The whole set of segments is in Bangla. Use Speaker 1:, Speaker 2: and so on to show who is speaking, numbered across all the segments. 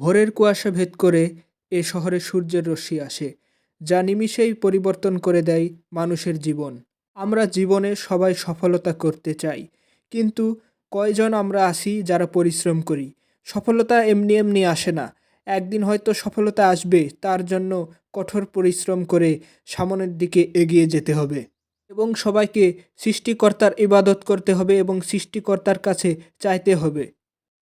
Speaker 1: ভোরের কুয়াশা ভেদ করে এ শহরে সূর্যের রশ্মি আসে, যা নিমিষেই পরিবর্তন করে দেয় মানুষের জীবন। আমরা জীবনে সবাই সফলতা করতে চাই, কিন্তু কয়জন আমরা আসি যারা পরিশ্রম করি? সফলতা এমনি এমনি আসে না। একদিন হয়তো সফলতা আসবে, তার জন্য কঠোর পরিশ্রম করে সামনের দিকে এগিয়ে যেতে হবে। এবং সবাইকে সৃষ্টিকর্তার ইবাদত করতে হবে এবং সৃষ্টিকর্তার কাছে চাইতে হবে।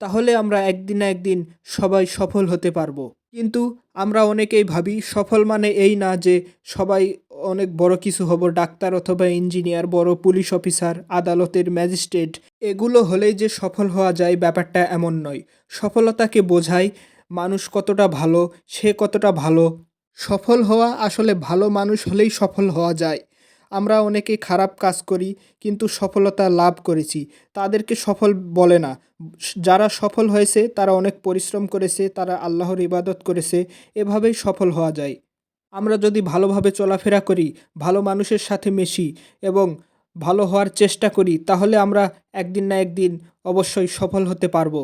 Speaker 1: তাহলে আমরা একদিন না একদিন সবাই সফল হতে পারব। কিন্তু আমরা অনেকেই ভাবি, সফল মানে এই না যে সবাই অনেক বড় কিছু হব, ডাক্তার অথবা ইঞ্জিনিয়ার, বড় পুলিশ অফিসার, আদালতের ম্যাজিস্ট্রেট। এগুলো হলেই যে সফল হওয়া যায় ব্যাপারটা এমন নয়। সফলতাকে বোঝায় মানুষ কতটা ভালো, সে কতটা ভালো। সফল হওয়া আসলে ভালো মানুষ হলেই সফল হওয়া যায়। আমরা অনেকে খারাপ কাজ করি, কিন্তু সফলতা লাভ করেছি। তাদেরকে সফল বলে না। যারা সফল হয়েছে, তারা অনেক পরিশ্রম করেছে, তারা আল্লাহর ইবাদত করেছে, এভাবেই সফল হওয়া যায়। আমরা যদি ভালোভাবে চলাফেরা করি, ভালো মানুষের সাথে মিশি এবং ভালো হওয়ার চেষ্টা করি, তাহলে আমরা একদিন না একদিন অবশ্যই সফল হতে পারব।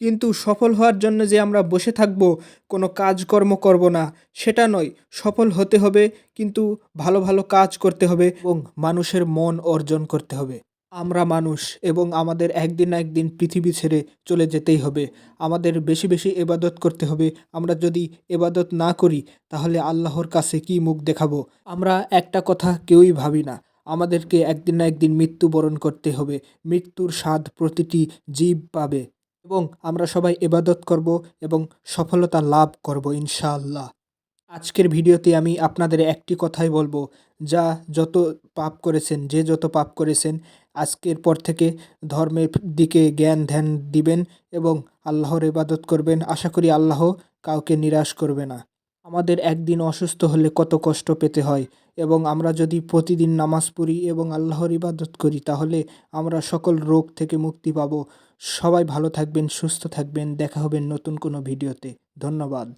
Speaker 1: কিন্তু সফল হওয়ার জন্য যে আমরা বসে থাকব, কোনো কাজকর্ম করব না, সেটা নয়। সফল হতে হবে, কিন্তু ভালো ভালো কাজ করতে হবে এবং মানুষের মন অর্জন করতে হবে। আমরা মানুষ এবং আমাদের একদিন না একদিন পৃথিবী ছেড়ে চলে যেতেই হবে। আমাদের বেশি বেশি এবাদত করতে হবে। আমরা যদি এবাদত না করি, তাহলে আল্লাহর কাছে কি মুখ দেখাবো? আমরা একটা কথা কেউই ভাবি না। আমাদেরকে একদিন না একদিন মৃত্যুবরণ করতে হবে। মৃত্যুর স্বাদ প্রতিটি জীব পাবে। এবং আমরা সবাই এবাদত করব এবং সফলতা লাভ করব, ইনশাআল্লাহ। আজকের ভিডিওতে আমি আপনাদের একটি কথাই বলব, যা যত পাপ করেছেন, যে যত পাপ করেছেন, আজকের পর থেকে ধর্মের দিকে জ্ঞান ধ্যান দিবেন এবং আল্লাহর ইবাদত করবেন। আশা করি আল্লাহ কাউকে নিরাশ করবে না। আমাদের একদিন অসুস্থ হলে কত কষ্ট পেতে হয় এবং আমরা যদি প্রতিদিন নামাজ পড়ি এবং আল্লাহর ইবাদত করি, তাহলে আমরা সকল রোগ থেকে মুক্তি পাবো। সবাই ভালো থাকবেন সুস্থ থাকবেন। দেখা হবে নতুন কোনো ভিডিওতে। ধন্যবাদ।